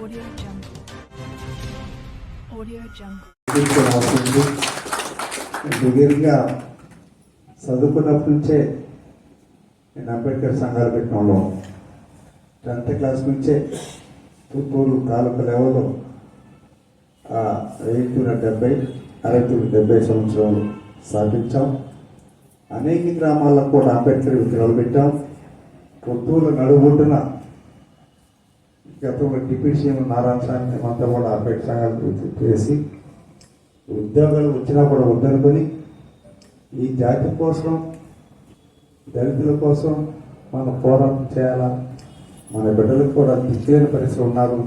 Audio Jungle. Audio Jungle. చదువుకున్నప్పటి నుంచే నేను అంబేద్కర్ సంఘాలు పెట్టడంలో టెన్త్ క్లాస్ నుంచే పుత్తూరు తాలూకా లెవెల్లో వెయ్యి తొమ్మిది డెబ్బై అరవై తొమ్మిది డెబ్బై సంవత్సరాలు స్థాపించాం అనేక గ్రామాల్లో కూడా అంబేద్కర్ విగ్రహాలు పెట్టాం కొత్తూరు నడుబొడ్డున గతంలో డిప్యూటీ సీఎం నారాయణ స్వామి మేమంతా కూడా అంబేద్కర్ సంఘాలు చేసి ఉద్యోగాలు వచ్చినా కూడా వద్దనుకొని ఈ జాతి కోసం దళితుల కోసం మనం పోరాటం చేయాలా? మన బిడ్డలకు కూడా దిక్కులేని పరిస్థితులు ఉన్నారు.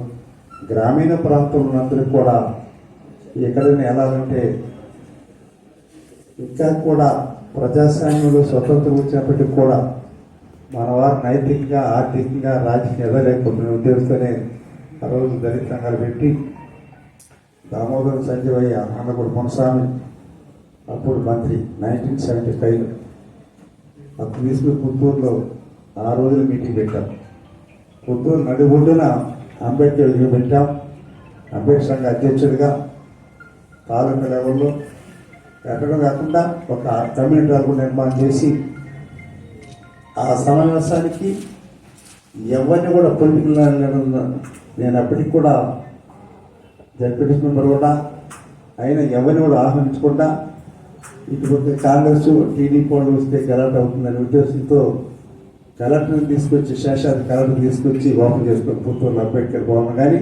గ్రామీణ ప్రాంతంలో అందరికి కూడా ఎక్కడైనా వెళ్ళాలంటే ఇంకా కూడా ప్రజాస్వామ్యంలో స్వతంత్రం వచ్చినప్పటికీ కూడా మన వారు నైతికంగా ఆర్థికంగా రాజకీయ ఎదలేకపోతున్న ఉద్దేశంతోనే ఆ రోజు దళిత సంఘాలు పెట్టి దామోదరం సంజయ్ అన్నప్పుడు మునస్వామి అప్పుడు మంత్రి నైన్టీన్ సెవెంటీ ఫైవ్. అప్పుడు తీసుకుని పుత్తూరులో ఆ రోజులు మీటింగ్ పెట్టాం. పుత్తూరు నడిబొడ్డున అంబేద్కర్ విగ్రహం పెట్టాం. అంబేద్కర్ సంఘ అధ్యక్షుడిగా తాలూకా లెవెల్లో ఎక్కడం కాకుండా ఒక కమ్యూనిటీ నిర్మాణం చేసి ఆ సమావేశానికి ఎవరిని కూడా పొలిటికల్ నేను అప్పటికి కూడా జడ్పీటీ మెంబర్ కూడా అయినా ఎవరిని కూడా ఆహ్వానించకుండా ఇటువంటి కాంగ్రెస్ టీడీపీ వాళ్ళు వస్తే గలాట్ అవుతుందనే ఉద్దేశంతో కలెక్టర్ని తీసుకొచ్చి శేషాది కలెక్టర్ తీసుకొచ్చి ఓపెన్ చేసుకొని పుత్తూరు అంబేద్కర్ భవన్ కానీ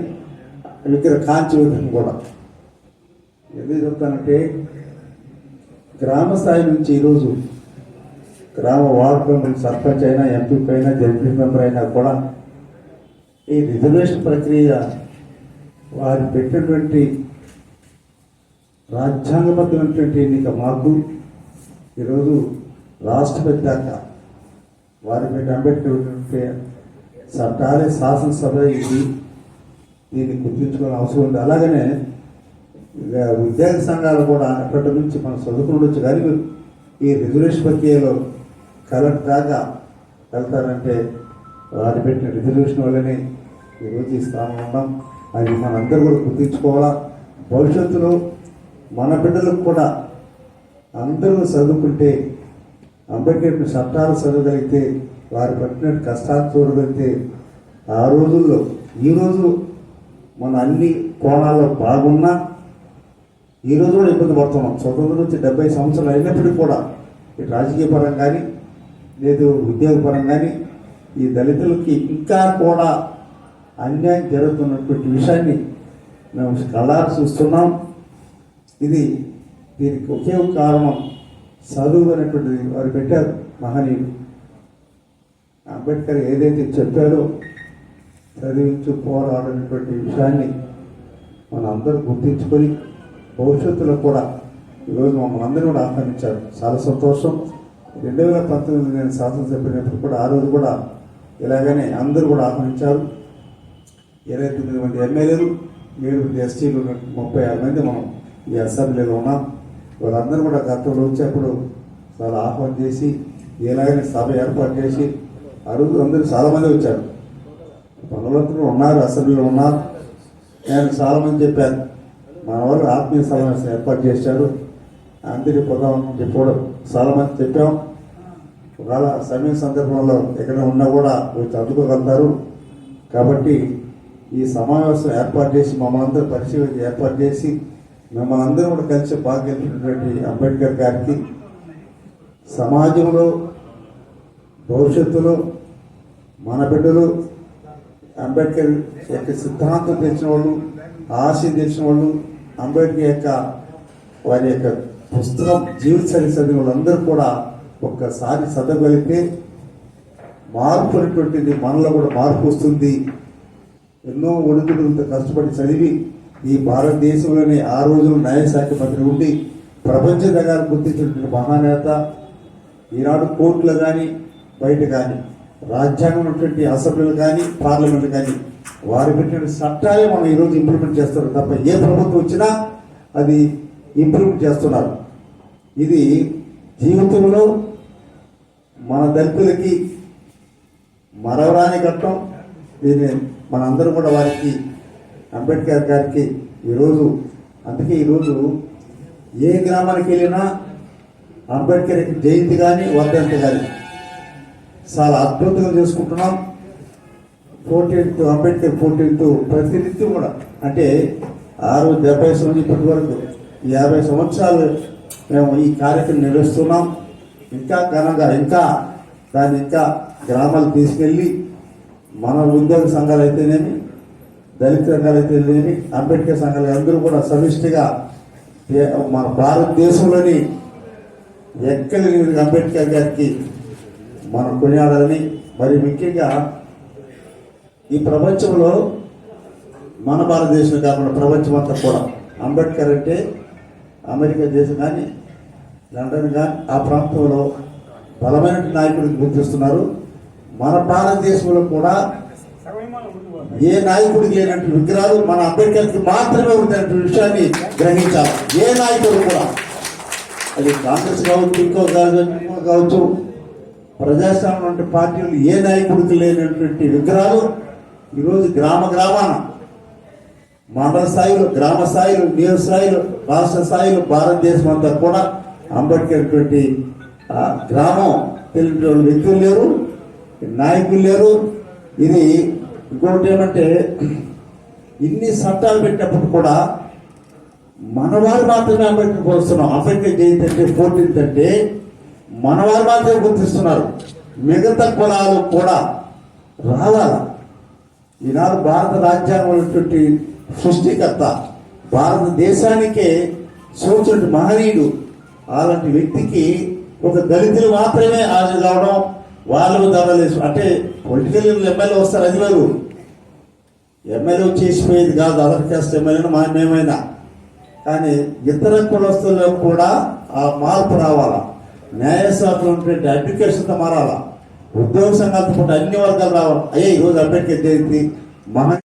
ఇక్కడ కాంచి విగ్రహం కూడా. ఎందుకు చెప్తానంటే గ్రామ స్థాయి నుంచి ఈరోజు గ్రామ వార్డు మెంబర్ సర్పంచ్ అయినా ఎంపీ అయినా జడ్పీ మెంబర్ అయినా కూడా ఈ రిజర్వేషన్ ప్రక్రియ వారు పెట్టినటువంటి రాజ్యాంగబద్ధమైనటువంటి ఎన్నిక మాకు ఈరోజు రాష్ట్రపతి దాకా వారి మీద అంబేద్కర్ పెట్టినటువంటి చట్టాలే శాసనసభ ఇది. దీన్ని గుర్తించుకోవాలని అవసరం ఉంది. అలాగనే ఇక ఉద్యోగ సంఘాలు కూడా అప్పటి నుంచి మనం చదువుకుని ఉండొచ్చు. కానీ ఈ రిజర్వేషన్ ప్రక్రియలో కలెక్ట్ దాకా వెళ్తారంటే వారు పెట్టిన రిజర్వేషన్ వల్లనే ఈరోజు ఈ స్థానం ఉన్నాం అది మనందరూ కూడా గుర్తించుకోవాలా. భవిష్యత్తులో మన బిడ్డలకు కూడా అందరూ చదువుకుంటే అంబేద్కర్ చట్టాలు చదవగలిగితే వారు పట్టిన కష్టాలు చూడగలిగితే ఆ రోజుల్లో ఈరోజు మన అన్ని కోణాల్లో బాగున్నా ఈ కూడా ఇబ్బంది పడుతున్నాం. స్వతంత్రం నుంచి డెబ్బై సంవత్సరాలు అయినప్పటికీ కూడా ఇటు రాజకీయ పరంగా కానీ లేదు ఉద్యోగపరం కానీ ఈ దళితులకి ఇంకా కూడా అన్యాయం జరుగుతున్నటువంటి విషయాన్ని మేము కళ్ళారు చూస్తున్నాం. ఇది దీనికి ఒకే కారణం చదువు అనేటువంటిది వారు పెట్టారు మహనీయుడు అంబేద్కర్ ఏదైతే చెప్పారో చదివించు పోరాడనటువంటి విషయాన్ని మన అందరూ గుర్తించుకొని భవిష్యత్తులో కూడా ఈరోజు మమ్మల్ని అందరూ కూడా ఆహ్వానించారు. చాలా సంతోషం. రెండు వేల పంతొమ్మిది నేను శాసనసభ్యునప్పుడు కూడా ఆ రోజు కూడా ఇలాగనే అందరూ కూడా ఆహ్వానించారు. ఇరవై తొమ్మిది మంది ఎమ్మెల్యేలు ఏడు మంది ఎస్టీలు ముప్పై ఆరు మంది మనం ఈ అసెంబ్లీలో ఉన్నాం. వాళ్ళందరూ కూడా గతంలో వచ్చేప్పుడు చాలా ఆహ్వానం చేసి ఇలాగనే సభ ఏర్పాటు చేసి ఆ రోజు అందరూ చాలామంది వచ్చారు. పనులందరూ ఉన్నారు అసెంబ్లీలో ఉన్నారు. నేను చాలామంది చెప్పాను మన వాళ్ళు ఆత్మీయ సమావేశం ఏర్పాటు చేశారు. అందరికీ పొందామని చెప్పడం చాలామంది చెప్పాం. ఒకవేళ సమయం సందర్భంలో ఎక్కడ ఉన్నా కూడా వచ్చి అందుకోగలుగుతారు కాబట్టి ఈ సమావేశం ఏర్పాటు చేసి మమ్మల్ని అందరూ పరిశీలన ఏర్పాటు చేసి మిమ్మల్ని అందరూ కూడా కలిసి భాగ్యమైనటువంటి అంబేద్కర్ గారికి సమాజంలో భవిష్యత్తులో మన బిడ్డలు అంబేద్కర్ యొక్క సిద్ధాంతం తెలిసిన వాళ్ళు ఆశ తెలిసిన వాళ్ళు అంబేద్కర్ యొక్క వారి యొక్క పుస్తకం జీవిత చరిత్ర చదివిన వాళ్ళందరూ కూడా ఒక్కసారి చదవగలిగితే మార్పు అనేటువంటిది మనలో కూడా మార్పు వస్తుంది. ఎన్నో ఒడిదుడులతో కష్టపడి చదివి ఈ భారతదేశంలోనే ఆ రోజున న్యాయశాఖ మంత్రి ఉండి ప్రపంచ దగ్గర గుర్తించినటువంటి మహానేత ఈనాడు కోర్టులు కానీ బయట కానీ రాజ్యాంగం ఉన్నటువంటి అసెంబ్లీలు కానీ పార్లమెంట్ కానీ వారు పెట్టిన చట్టాలే మనం ఈరోజు ఇంప్లిమెంట్ చేస్తున్నారు తప్ప ఏ ప్రభుత్వం వచ్చినా అది ఇంప్లిమెంట్ చేస్తున్నారు. ఇది జీవితంలో మన దళితులకి మరవరాని ఘట్టం. దీన్ని మనందరూ కూడా వారికి అంబేద్కర్ గారికి ఈరోజు అందుకే ఈరోజు ఏ గ్రామానికి వెళ్ళినా అంబేద్కర్ జయంతి కానీ వర్ధంతి కానీ చాలా అద్భుతంగా చేసుకుంటున్నాం. ఫోర్టీన్త్ అంబేద్కర్ ఫోర్టీన్త్ ప్రతినిత్యం కూడా. అంటే ఆరు డెబ్బై సంవత్సరం ఇప్పటి వరకు ఈ యాభై సంవత్సరాలు మేము ఈ కార్యక్రమం నిర్వహిస్తున్నాం. ఇంకా ఘనంగా ఇంకా దాన్ని ఇంకా గ్రామాలు తీసుకెళ్ళి మన ఉద్యోగ సంఘాలు అయితేనేమి దళిత సంఘాలు అయితేనేమి అంబేద్కర్ సంఘాలు అందరూ కూడా సమిష్టిగా మన భారతదేశంలోని ఎక్కడ అంబేద్కర్ గారికి మనం కొనియాడాలని మరి ముఖ్యంగా ఈ ప్రపంచంలో మన భారతదేశం కాకుండా ప్రపంచం అంతా కూడా అంబేద్కర్ అంటే అమెరికా దేశం కానీ లండన్ కానీ ఆ ప్రాంతంలో బలమైన నాయకుడిని గుర్తిస్తున్నారు. మన భారతదేశంలో కూడా ఏ నాయకుడికి లేనట్టు విగ్రహాలు మన అంబేద్కర్కి మాత్రమే ఉన్నటువంటి విషయాన్ని గ్రహించాలి. ఏ నాయకుడు కూడా. అది కాంగ్రెస్ కావచ్చు ఇంకో కావచ్చు ఇంకో కావచ్చు. ప్రజాస్వామ్యం వంటి పార్టీలు ఏ నాయకుడికి లేనటువంటి విగ్రహాలు ఈరోజు గ్రామ గ్రామాన. మండల స్థాయిలో గ్రామ స్థాయిలో నియోజక స్థాయిలో రాష్ట్ర స్థాయిలో భారతదేశం అంతా కూడా అంబేద్కర్ ఆ, గ్రామం తెలిపిన వ్యక్తులు లేరు నాయకులు లేరు. ఇది ఇంకోటి ఏమంటే ఇన్ని చట్టాలు పెట్టినప్పుడు కూడా మనవారు మాత్రమే అంబేద్కర్ కోరుస్తున్నాం అంబేద్కర్ జయంతి అంటే ఫోర్టీన్త్ అంటే మనవారు మాత్రమే గుర్తిస్తున్నారు. మిగతా కులాలు కూడా రావాల? ఈనాడు భారత రాజ్యాంగం ఉన్నటువంటి సృష్టికర్త భారతదేశానికే సూచన మహనీయుడు అలాంటి వ్యక్తికి ఒక దళితులు మాత్రమే హాజరు కావడం వాళ్ళు ధరలేసు అంటే పొలిటికల్ ఎమ్మెల్యే వస్తారు అది వేరు. ఎమ్మెల్యే చేసిపోయేది కాదు అదర్ కాస్ట్ ఎమ్మెల్యేను మా మేమైనా. కానీ ఇతర కులస్తుల్లో కూడా ఆ మార్పు రావాలా? న్యాయశాఖలో ఉన్నటువంటి అడ్యుకేషన్తో మారాలా? ఉద్యోగ సంఘాలతో పాటు అన్ని వర్గాలు రావాలి? అయ్యే ఈరోజు అంబేద్కర్ జయంతి మహా